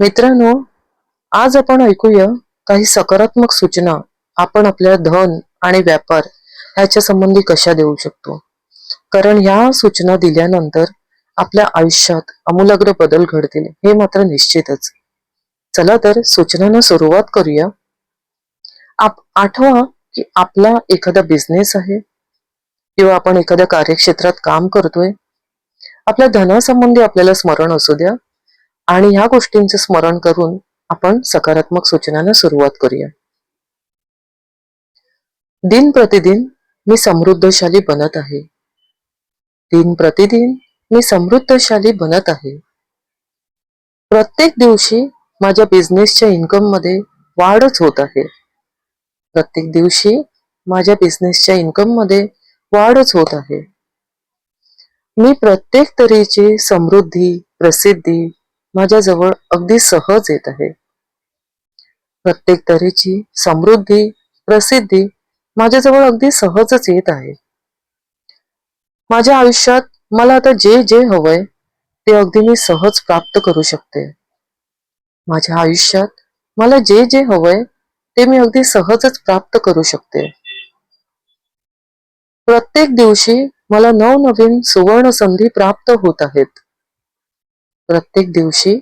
मित्रांनो आज आपण ऐकूया काही सकारात्मक सूचना आपण आपल्या धन आणि व्यापार ह्याच्या संबंधी कशा देऊ शकतो. कारण ह्या सूचना दिल्यानंतर आपल्या आयुष्यात आमूलाग्र बदल घडतील हे मात्र निश्चितच. चला तर सूचनांना सुरुवात करूया. आप आठवा की आपला एखादा बिझनेस आहे किंवा आपण एखाद्या कार्यक्षेत्रात काम करतोय. आपल्या धनासंबंधी आपल्याला स्मरण असू द्या. आणि ह्या गोष्टींचं स्मरण करून आपण सकारात्मक सूचनांना सुरुवात करूया. दिन प्रतिदिन मी समृद्धशाली बनत आहे. दिन प्रतिदिन मी समृद्धशाली बनत आहे. प्रत्येक दिवशी माझ्या बिझनेसच्या इन्कममध्ये वाढच होत आहे. प्रत्येक दिवशी माझ्या बिझनेसच्या इन्कममध्ये वाढच होत आहे. मी प्रत्येक तऱ्हेची समृद्धी प्रसिद्धी माझ्याजवळ अगदी सहज येत आहे. प्रत्येक तऱ्हेची समृद्धी प्रसिद्धी माझ्याजवळ अगदी सहजच येत आहे. माझ्या आयुष्यात मला आता जे जे हवंय ते अगदी मी सहज प्राप्त करू शकते. माझ्या आयुष्यात मला जे जे हवंय ते मी अगदी सहजच प्राप्त करू शकते. प्रत्येक दिवशी मला नवनवीन सुवर्ण संधी प्राप्त होत आहेत. प्रत्येक दिवशी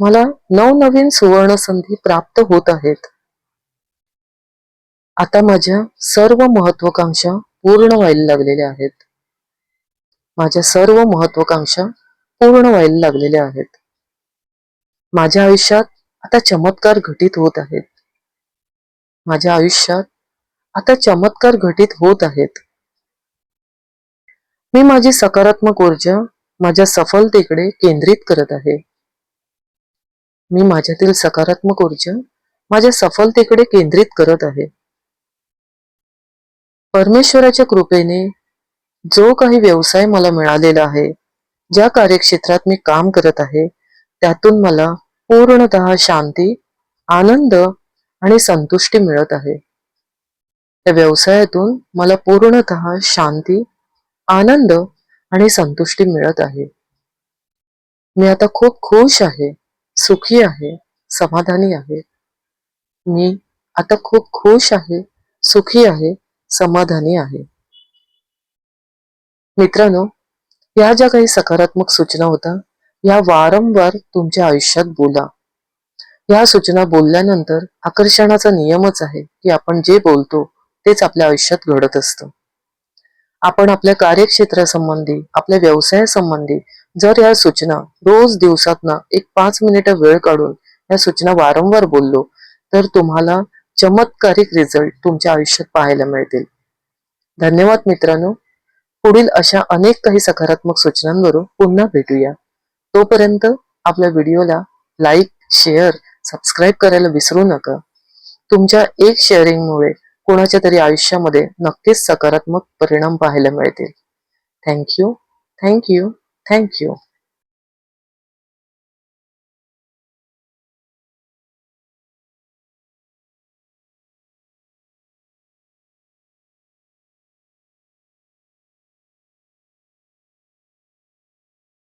मला नवनवीन सुवर्ण संधी प्राप्त होत आहेत. आता माझ्या सर्व महत्वाकांक्षा पूर्ण व्हायला लागलेल्या आहेत. माझ्या सर्व महत्वाकांक्षा पूर्ण व्हायला लागलेल्या आहेत. माझ्या आयुष्यात आता चमत्कार घटित होत आहेत. माझ्या आयुष्यात आता चमत्कार घटित होत आहेत. मी माझी सकारात्मक ऊर्जा माझ्या सफलतेकडे केंद्रित करत आहे. मी माझ्यातील सकारात्मक ऊर्जा माझ्या सफलतेकडे केंद्रित करत आहे. परमेश्वराच्या कृपेने जो काही व्यवसाय मला मिळालेला आहे ज्या कार्यक्षेत्रात मी काम करत आहे त्यातून मला पूर्णतः शांती आनंद आणि संतुष्टी मिळत आहे. त्या व्यवसायातून मला पूर्णतः शांती आनंद आणि संतुष्टी मिळत आहे. मी आता खूप खुश आहे सुखी आहे समाधानी आहे. मी आता खूप खुश आहे सुखी आहे समाधानी आहे. मित्रांनो या ज्या काही सकारात्मक सूचना होत्या या वारंवार तुमच्या आयुष्यात बोला. या सूचना बोलल्यानंतर आकर्षणाचा नियमच आहे की आपण जे बोलतो तेच आपल्या आयुष्यात घडत असतं. आपण आपल्या कार्यक्षेत्रासंबंधी आपल्या व्यवसायासंबंधी जर या सूचना रोज दिवसातनं एक पाच मिनिटं वेळ काढून या सूचना वारंवार बोललो तर तुम्हाला चमत्कारिक रिझल्ट तुमच्या आयुष्यात पाहायला मिळतील. धन्यवाद मित्रांनो. पुढील अशा अनेक काही सकारात्मक सूचनांवरून पुन्हा भेटूया. तोपर्यंत आपल्या व्हिडिओला लाईक शेअर सबस्क्राईब करायला विसरू नका. तुमच्या एक शेअरिंगमुळे कोणाच्या तरी आयुष्यामध्ये नक्कीच सकारात्मक परिणाम पाहायला मिळतील. Thank you thank you thank you